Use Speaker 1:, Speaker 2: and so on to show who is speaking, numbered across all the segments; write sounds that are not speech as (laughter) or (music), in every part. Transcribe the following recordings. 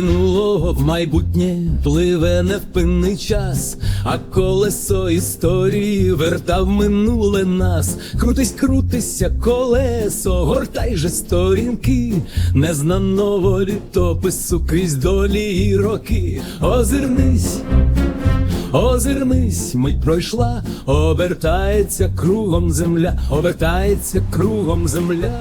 Speaker 1: минулого в майбутнє пливе невпинний час, а колесо історії верта в минуле нас. Крутись, крутися, колесо, гортай же сторінки, незнаного літопису крізь долі і роки. Озирнись. Озирнись, мить пройшла, обертається кругом земля, обертається кругом земля.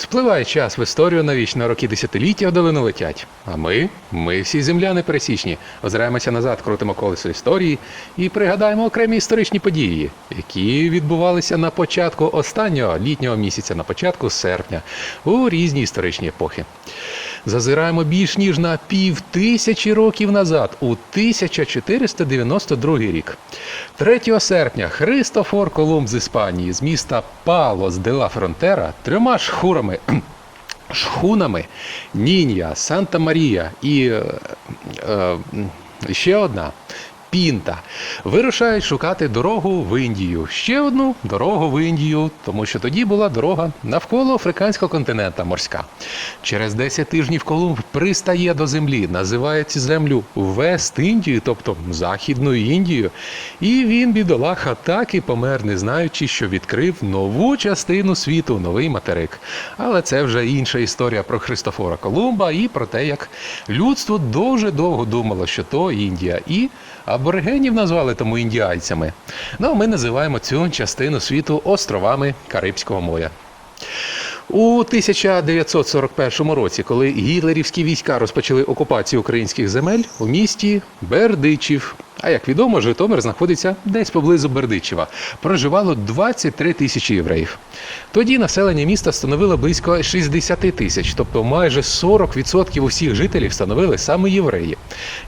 Speaker 2: Спливає час в історію навічно, роки десятиліття долину летять. А ми, ми всі земляни пересічні, озираємося назад, крутимо колесо історії і пригадаємо окремі історичні події, які відбувалися на початку останнього літнього місяця, на початку серпня, у різні історичні епохи. Зазираємо більш ніж на пів тисячі років назад, у 1492 рік. 3 серпня Христофор Колумб з Іспанії з міста Палос де ла Фронтера трьома шхурами. (clears throat) Шхунами Нінья, Санта Марія і е, е, ще одна Пінта вирушають шукати дорогу в Індію. Ще одну дорогу в Індію, тому що тоді була дорога навколо африканського континента морська. Через 10 тижнів Колумб пристає до землі, називає цю землю Вест-Індією, тобто Західною Індією. І він, бідолаха, так і помер, не знаючи, що відкрив нову частину світу, новий материк. Але це вже інша історія про Христофора Колумба і про те, як людство дуже довго думало, що то Індія. І аборигенів назвали тому індіанцями. Ну, а ми називаємо цю частину світу островами Карибського моря. У 1941 році, коли гітлерівські війська розпочали окупацію українських земель у місті Бердичів. А як відомо, Житомир знаходиться десь поблизу Бердичева. Проживало 23 тисячі євреїв. Тоді населення міста становило близько 60 тисяч, тобто майже 40% усіх жителів становили саме євреї.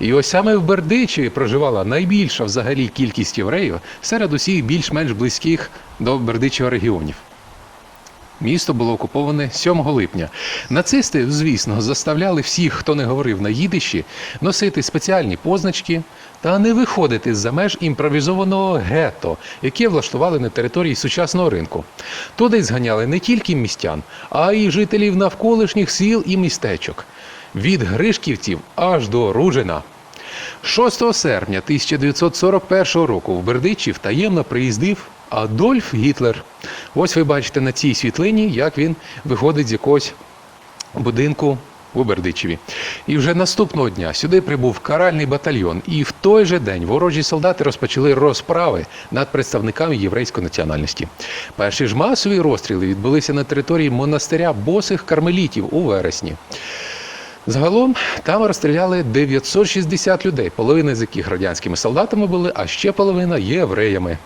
Speaker 2: І ось саме в Бердичеві проживала найбільша взагалі кількість євреїв серед усіх більш-менш близьких до Бердичева регіонів. Місто було окуповане 7 липня. Нацисти, звісно, заставляли всіх, хто не говорив на їдиші, носити спеціальні позначки та не виходити за меж імпровізованого гетто, яке влаштували на території сучасного ринку. Туди зганяли не тільки містян, а й жителів навколишніх сіл і містечок. Від Гришківців аж до Ружина. 6 серпня 1941 року в Бердичів таємно приїздив Адольф Гітлер. Ось ви бачите на цій світлині, як він виходить з якогось будинку у Бердичеві. І вже наступного дня сюди прибув каральний батальйон, і в той же день ворожі солдати розпочали розправи над представниками єврейської національності. Перші ж масові розстріли відбулися на території монастиря босих кармелітів у вересні. Загалом там розстріляли 960 людей, половина з яких радянськими солдатами були, а ще половина євреями.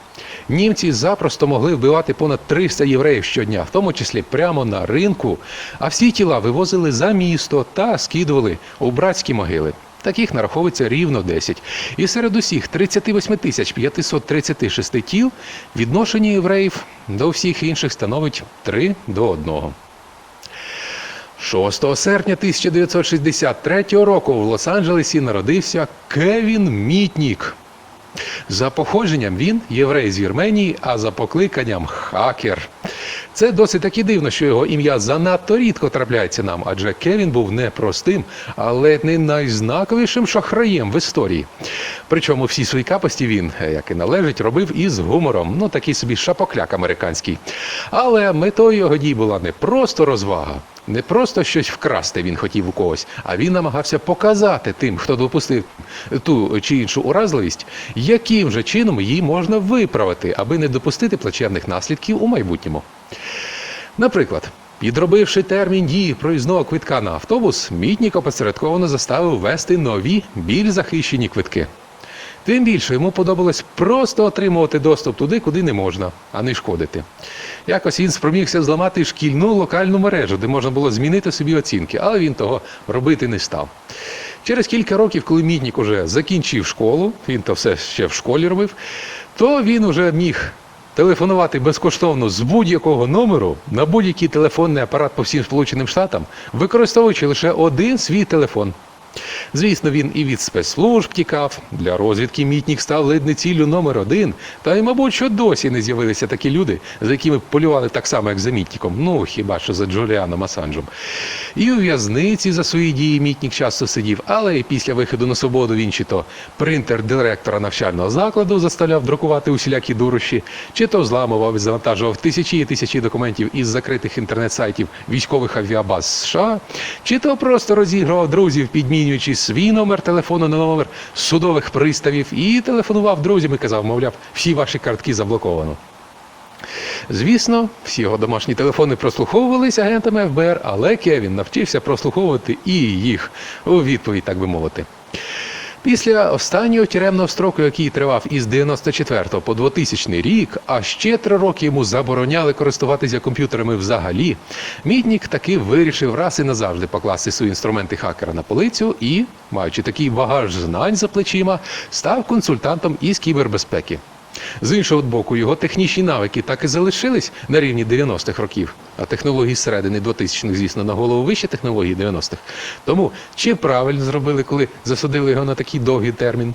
Speaker 2: Німці запросто могли вбивати понад 300 євреїв щодня, в тому числі прямо на ринку, а всі тіла вивозили за місто та скидували у братські могили. Таких нараховується рівно 10. І серед усіх 38 тисяч 536 тіл відношення євреїв до всіх інших становить 3 до 1. 6 серпня 1963 року в Лос-Анджелесі народився Кевін Мітнік. За походженням він єврей з Вірменії, а за покликанням хакер. Це досить таки дивно, що його ім'я занадто рідко трапляється нам, адже Кевін був не простим, а ледь не найзнаковішим шахраєм в історії. Причому всі свої капості він, як і належить, робив із гумором, ну такий собі шапокляк американський. Але метою його дій була не просто розвага, не просто щось вкрасти він хотів у когось, а він намагався показати тим, хто допустив ту чи іншу уразливість, яким же чином її можна виправити, аби не допустити плачевних наслідків у майбутньому. Наприклад, підробивши термін дії проїзного квитка на автобус, мітнік опосередковано заставив ввести нові більш захищені квитки. Тим більше йому подобалось просто отримувати доступ туди, куди не можна, а не шкодити. Якось він спромігся зламати шкільну локальну мережу, де можна було змінити собі оцінки, але він того робити не став. Через кілька років, коли Мітнік уже закінчив школу, він то все ще в школі робив, то він уже міг телефонувати безкоштовно з будь-якого номеру на будь-який телефонний апарат по всім Сполученим Штатам, використовуючи лише один свій телефон. Звісно, він і від спецслужб тікав. Для розвідки мітнік став ледь ціллю номер один. Та й, мабуть, що досі не з'явилися такі люди, за якими полювали так само, як за мітніком. Ну, хіба що за Джуліаном Асанжем. І у в'язниці за свої дії мітнік часто сидів, але і після виходу на свободу він чи то принтер директора навчального закладу заставляв друкувати усілякі дурощі, чи то зламував і завантажував тисячі і тисячі документів із закритих інтернет-сайтів військових авіабаз США, чи то просто розігрував друзів, підмінюючи свій номер телефону на номер судових приставів і телефонував друзям і казав, мовляв, всі ваші картки заблоковано. Звісно, всі його домашні телефони прослуховувалися агентами ФБР, але Кевін навчився прослуховувати і їх у відповідь, так би мовити. Після останнього тюремного строку, який тривав із 94 по 2000 рік, а ще три роки йому забороняли користуватися комп'ютерами взагалі, Мітнік таки вирішив раз і назавжди покласти свої інструменти хакера на полицю і, маючи такий багаж знань за плечима, став консультантом із кібербезпеки. З іншого боку, його технічні навики так і залишились на рівні 90-х років, а технології середини 2000-х, звісно, на голову вище технології 90-х. Тому чи правильно зробили, коли засудили його на такий довгий термін?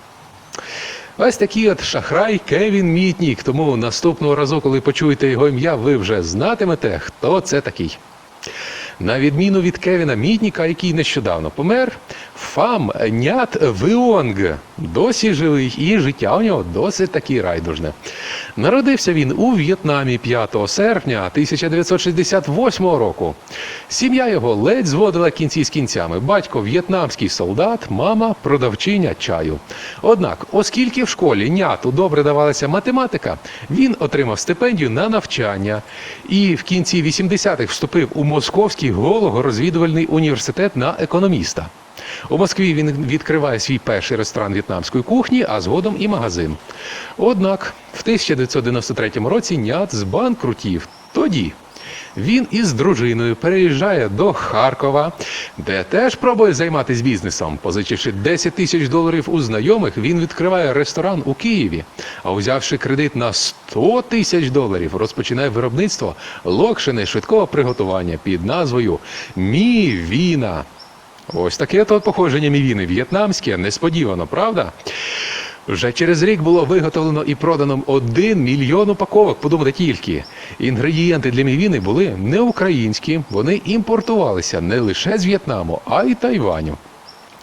Speaker 2: Ось такий от шахрай Кевін Мітнік. Тому наступного разу, коли почуєте його ім'я, ви вже знатимете, хто це такий. На відміну від Кевіна Мітніка, який нещодавно помер, Фам Нят Вионг досі живий, і життя у нього досить таки райдужне. Народився він у В'єтнамі 5 серпня 1968 року. Сім'я його ледь зводила кінці з кінцями. Батько в'єтнамський солдат, мама продавчиня чаю. Однак, оскільки в школі няту добре давалася математика, він отримав стипендію на навчання і в кінці 80-х вступив у Московський голово-розвідувальний університет на економіста. У Москві він відкриває свій перший ресторан в'єтнамської кухні, а згодом і магазин. Однак в 1993 році нят збанкрутів. Тоді він із дружиною переїжджає до Харкова, де теж пробує займатися бізнесом. Позичивши 10 тисяч доларів у знайомих, він відкриває ресторан у Києві. А узявши кредит на 100 тисяч доларів, розпочинає виробництво локшини швидкого приготування під назвою Мівіна. Ось таке то походження мівіни в'єтнамське, несподівано, правда? Вже через рік було виготовлено і продано 1 мільйон упаковок, подумайте тільки. Інгредієнти для мівіни були не українські, вони імпортувалися не лише з В'єтнаму, а й Тайваню.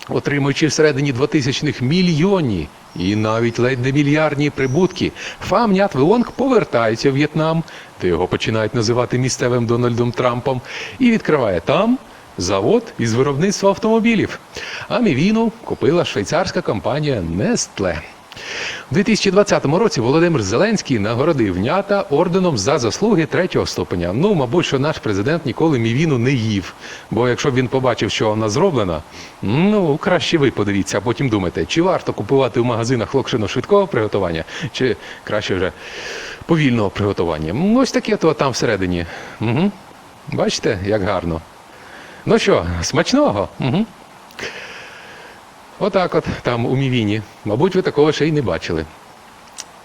Speaker 2: Отримуючи всередині 2000-х мільйонні і навіть ледь не мільярдні прибутки, Фам Нят Вионг повертається в В'єтнам, де його починають називати місцевим Дональдом Трампом, і відкриває там завод із виробництва автомобілів. А мівіну купила швейцарська компанія Nestle. У 2020 році Володимир Зеленський нагородив нята орденом за заслуги третього ступеня. Ну, мабуть, що наш президент ніколи мівіну не їв. Бо якщо б він побачив, що вона зроблена, ну краще ви подивіться, а потім думайте, чи варто купувати в магазинах локшину швидкого приготування, чи краще вже повільного приготування. Ось таке то там всередині. Угу. Бачите, як гарно. Ну що, смачного? Угу. Отак от там у Мівіні. Мабуть, ви такого ще й не бачили.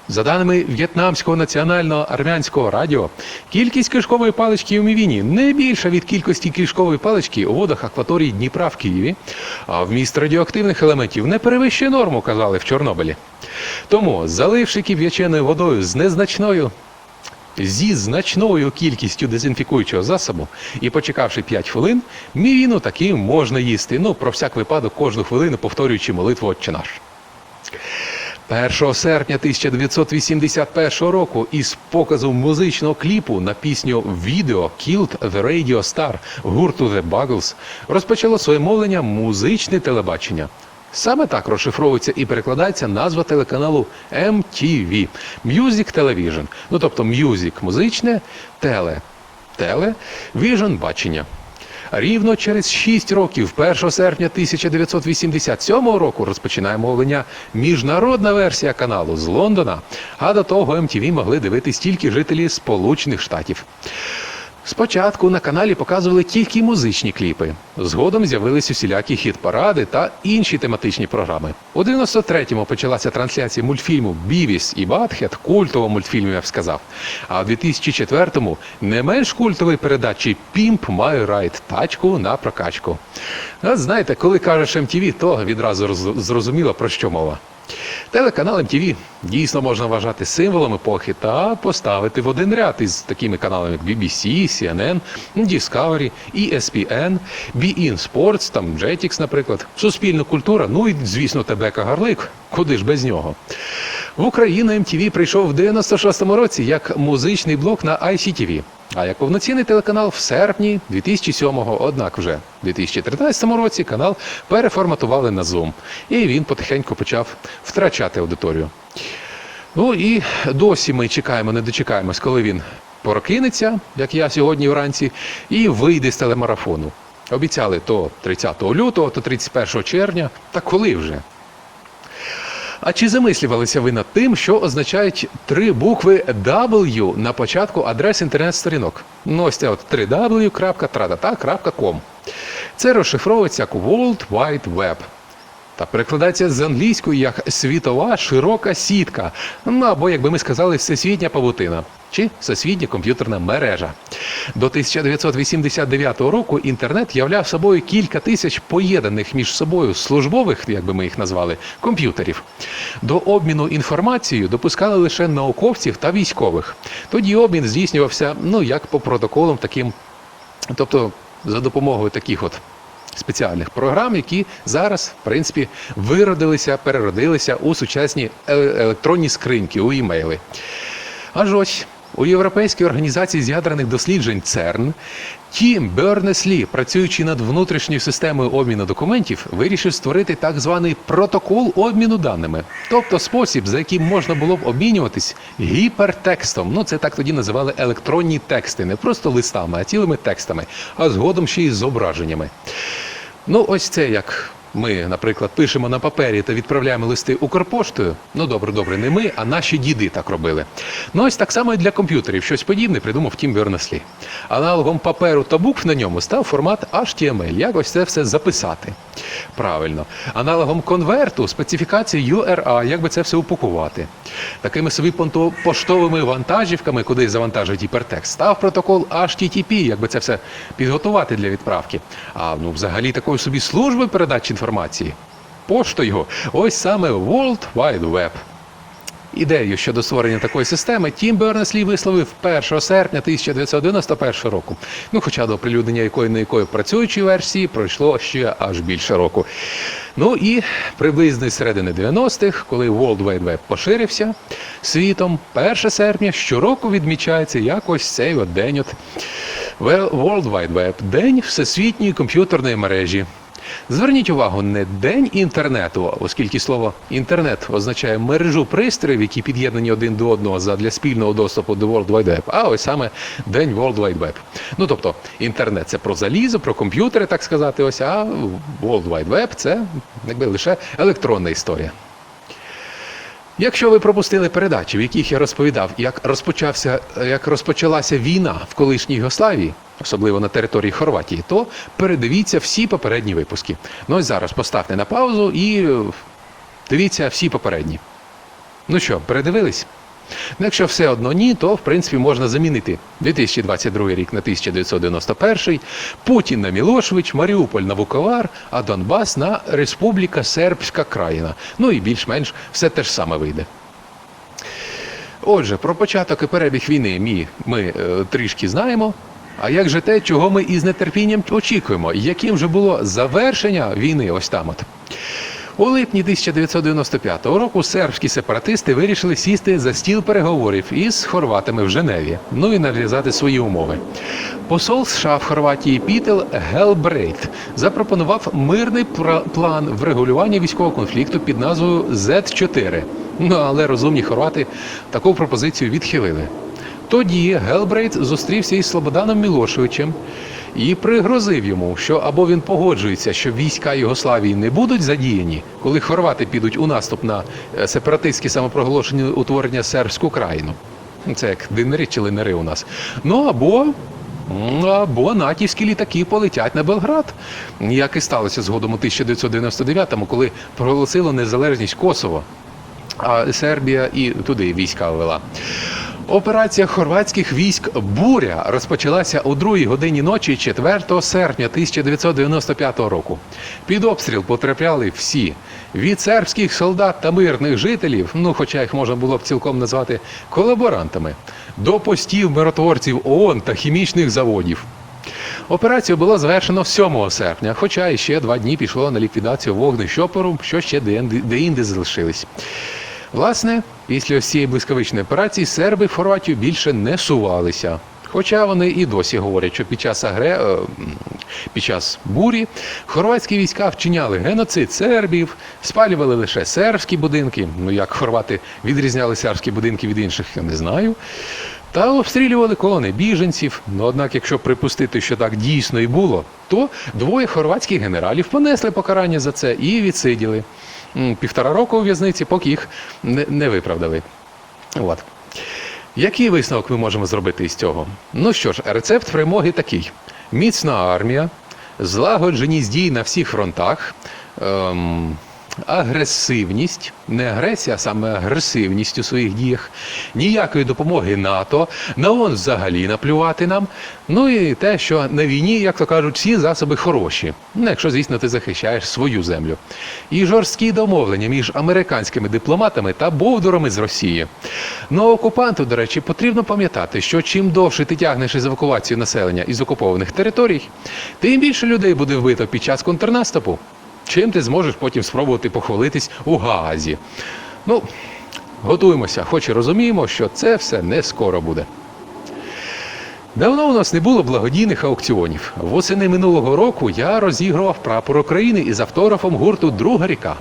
Speaker 2: За даними В'єтнамського національного армянського радіо, кількість кишкової палички у Мівіні не більша від кількості кишкової палички у водах акваторії Дніпра в Києві, а вміст радіоактивних елементів не перевищує норму, казали в Чорнобилі. Тому, заливши кип'яченою водою з незначною зі значною кількістю дезінфікуючого засобу і почекавши 5 хвилин, мівіну таки можна їсти. Ну, про всяк випадок кожну хвилину повторюючи молитву «Отче наш». 1 серпня 1981 року із показу музичного кліпу на пісню відео Killed the Radio Star гурту The Buggles розпочало своє мовлення музичне телебачення. Саме так розшифровується і перекладається назва телеканалу MTV – Music Television. Ну тобто Music – музичне, теле – теле, Vision – бачення. Рівно через 6 років, 1 серпня 1987 року, розпочинає мовлення міжнародна версія каналу з Лондона. А до того MTV могли дивитись тільки жителі Сполучених Штатів. Спочатку на каналі показували тільки музичні кліпи. Згодом з'явились усілякі хіт-паради та інші тематичні програми. У 93-му почалася трансляція мультфільму Бівіс і Батхет, культового мультфільму, я б сказав. А в 2004-му не менш культової передачі Пімп має райд тачку на прокачку. От знаєте, коли кажеш MTV, то відразу зрозуміло про що мова. Телеканал MTV дійсно можна вважати символом епохи та поставити в один ряд із такими каналами як BBC, CNN, Discovery, ESPN, BeIN Sports, там Jetix, наприклад, Суспільна культура, ну і, звісно, ТБК Гарлик. Куди ж без нього? В Україну MTV прийшов в 96-му році як музичний блок на ICTV, а як повноцінний телеканал в серпні 2007-го. Однак вже в 2013 році канал переформатували на Zoom, і він потихеньку почав втрачати аудиторію. Ну і досі ми чекаємо, не дочекаємось, коли він прокинеться, як я сьогодні вранці, і вийде з телемарафону. Обіцяли то 30 лютого, то 31 червня. Та коли вже? А чи замислювалися ви над тим, що означають три букви W на початку адрес інтернет-сторінок? Ну, от 3w.tradata.com. Це розшифровується як World Wide Web. Та перекладається з англійської як світова широка сітка, ну або, як би ми сказали, всесвітня павутина чи всесвітня комп'ютерна мережа. До 1989 року інтернет являв собою кілька тисяч поєднаних між собою службових, як би ми їх назвали, комп'ютерів. До обміну інформацією допускали лише науковців та військових. Тоді обмін здійснювався ну як по протоколам таким, тобто за допомогою таких от спеціальних програм, які зараз, в принципі, виродилися, переродилися у сучасні е- електронні скриньки, у імейли. Аж ось у Європейській організації з ядерних досліджень ЦЕРН Тім Бернес-Лі, працюючи над внутрішньою системою обміну документів, вирішив створити так званий протокол обміну даними, тобто спосіб, за яким можна було б обмінюватись гіпертекстом. Ну це так тоді називали електронні тексти, не просто листами, а цілими текстами, а згодом ще й зображеннями. Ну, ось це як ми, наприклад, пишемо на папері та відправляємо листи Укрпоштою. Ну, добре, добре, не ми, а наші діди так робили. Ну, ось так само і для комп'ютерів. Щось подібне придумав Тім Бернеслі. Аналогом паперу та букв на ньому став формат HTML. Як ось це все записати? Правильно. Аналогом конверту специфікації URA, як би це все упакувати. Такими собі поштовими вантажівками, куди завантажують гіпертекст, став протокол HTTP, як би це все підготувати для відправки. А ну, взагалі такої собі служби передачі інформації. Поштою, ось саме World Wide Web. Ідею щодо створення такої системи Тім Бернеслі висловив 1 серпня 1991 року. Ну, хоча до оприлюднення якої не якої працюючої версії пройшло ще аж більше року. Ну і приблизно з середини 90-х, коли World Wide Web поширився світом, 1 серпня щороку відмічається якось цей от день от World Wide Web – День всесвітньої комп'ютерної мережі. Зверніть увагу, не день інтернету, оскільки слово інтернет означає мережу пристроїв, які під'єднані один до одного задля спільного доступу до World Wide Web, а ось саме день World Wide Web. Ну тобто інтернет це про залізо, про комп'ютери, так сказати, ось, а World Wide Web це якби лише електронна історія. Якщо ви пропустили передачі, в яких я розповідав, як розпочався, як розпочалася війна в колишній Югославії, особливо на території Хорватії, то передивіться всі попередні випуски. Ну ось зараз поставте на паузу і е, дивіться всі попередні. Ну що, передивились? Ну, Якщо все одно ні, то в принципі можна замінити 2022 рік на 1991, Путін на Мілошевич, Маріуполь на Вуковар, а Донбас на Республіка Сербська країна. Ну і більш-менш все те ж саме вийде. Отже, про початок і перебіг війни ми, ми е, трішки знаємо. А як же те, чого ми із нетерпінням очікуємо? Яким же було завершення війни ось там от? У липні 1995 року сербські сепаратисти вирішили сісти за стіл переговорів із хорватами в Женеві, ну і нав'язати свої умови. Посол США в Хорватії Пітел Гелбрейт запропонував мирний план врегулювання військового конфлікту під назвою Z4. Ну але розумні хорвати таку пропозицію відхилили. Тоді Гелбрейт зустрівся із Слободаном Мілошевичем і пригрозив йому, що або він погоджується, що війська Югославії не будуть задіяні, коли хорвати підуть у наступ на е, сепаратистські самопроголошені утворення сербську країну. Це як динери чи линери у нас. Ну або Або натівські літаки полетять на Белград, як і сталося згодом у 1999-му, коли проголосило незалежність Косово, а Сербія і туди війська ввела. Операція хорватських військ Буря розпочалася у другій годині ночі 4 серпня 1995 року. Під обстріл потрапляли всі від сербських солдат та мирних жителів, ну хоча їх можна було б цілком назвати колаборантами, до постів миротворців ООН та хімічних заводів. Операцію було завершено 7 серпня, хоча і ще два дні пішло на ліквідацію вогнищ опору, що ще деінде залишились. Власне, після ось цієї блискавичної операції серби в Хорватію більше не сувалися. Хоча вони і досі говорять, що під час агре... е, під час бурі хорватські війська вчиняли геноцид сербів, спалювали лише сербські будинки. Ну як хорвати відрізняли сербські будинки від інших, я не знаю. Та обстрілювали колони біженців. Ну однак, якщо припустити, що так дійсно і було, то двоє хорватських генералів понесли покарання за це і відсиділи півтора року у в'язниці, поки їх не, не виправдали. От. Який висновок ми можемо зробити із цього? Ну що ж, рецепт перемоги такий: міцна армія, злагодженість дій на всіх фронтах, ем, агресивність, не агресія, а саме агресивність у своїх діях, ніякої допомоги НАТО, на ООН взагалі наплювати нам. Ну і те, що на війні, як то кажуть, всі засоби хороші. Ну, якщо, звісно, ти захищаєш свою землю. І жорсткі домовлення між американськими дипломатами та бовдурами з Росії. Ну, окупанту, до речі, потрібно пам'ятати, що чим довше ти тягнеш із евакуацію населення із окупованих територій, тим більше людей буде вбито під час контрнаступу. Чим ти зможеш потім спробувати похвалитись у Гаазі? Ну, готуємося, хоч і розуміємо, що це все не скоро буде. Давно у нас не було благодійних аукціонів. Восени минулого року я розігрував прапор України із автографом гурту Друга ріка.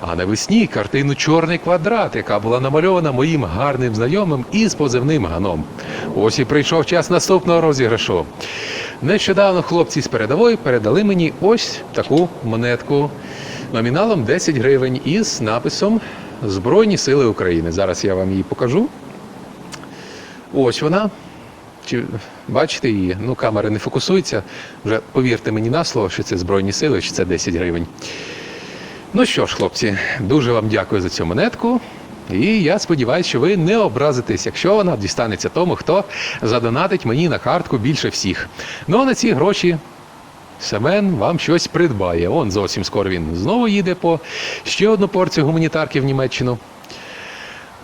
Speaker 2: А навесні картину Чорний квадрат, яка була намальована моїм гарним знайомим із позивним ганом. Ось і прийшов час наступного розіграшу. Нещодавно хлопці з передової передали мені ось таку монетку номіналом 10 гривень із написом Збройні Сили України. Зараз я вам її покажу. Ось вона. Чи бачите її? Ну, камера не фокусується. Вже повірте мені на слово, що це Збройні сили, що це 10 гривень. Ну що ж, хлопці, дуже вам дякую за цю монетку. І я сподіваюся, що ви не образитесь, якщо вона дістанеться тому, хто задонатить мені на картку більше всіх. Ну а на ці гроші Семен вам щось придбає. Он зовсім скоро він знову їде по ще одну порцію гуманітарки в Німеччину.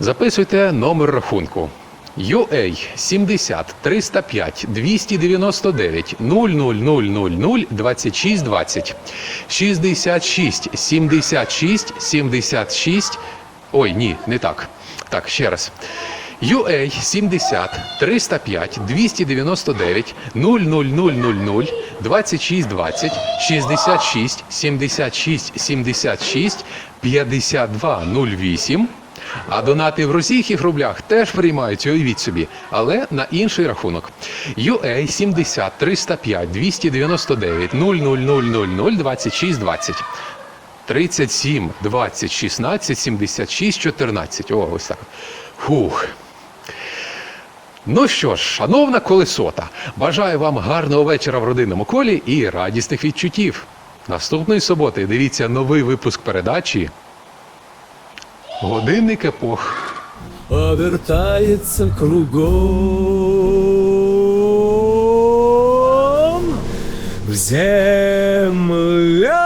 Speaker 2: Записуйте номер рахунку. UA 70 305 299 00000 2620 66 76 76 Ой, ні, не так. Так, ще раз. UA 70 305 299 00000 2620 66 76 76 5208 а донати в російських рублях теж приймаються, уявіть собі, але на інший рахунок. UA 70 305 299 00000 2620 37 20 16 76 14. О, ось так. Фух. Ну що ж, шановна колесота, бажаю вам гарного вечора в родинному колі і радісних відчуттів. Наступної суботи дивіться новий випуск передачі Годинник епох.
Speaker 1: Повертається кругом в землю.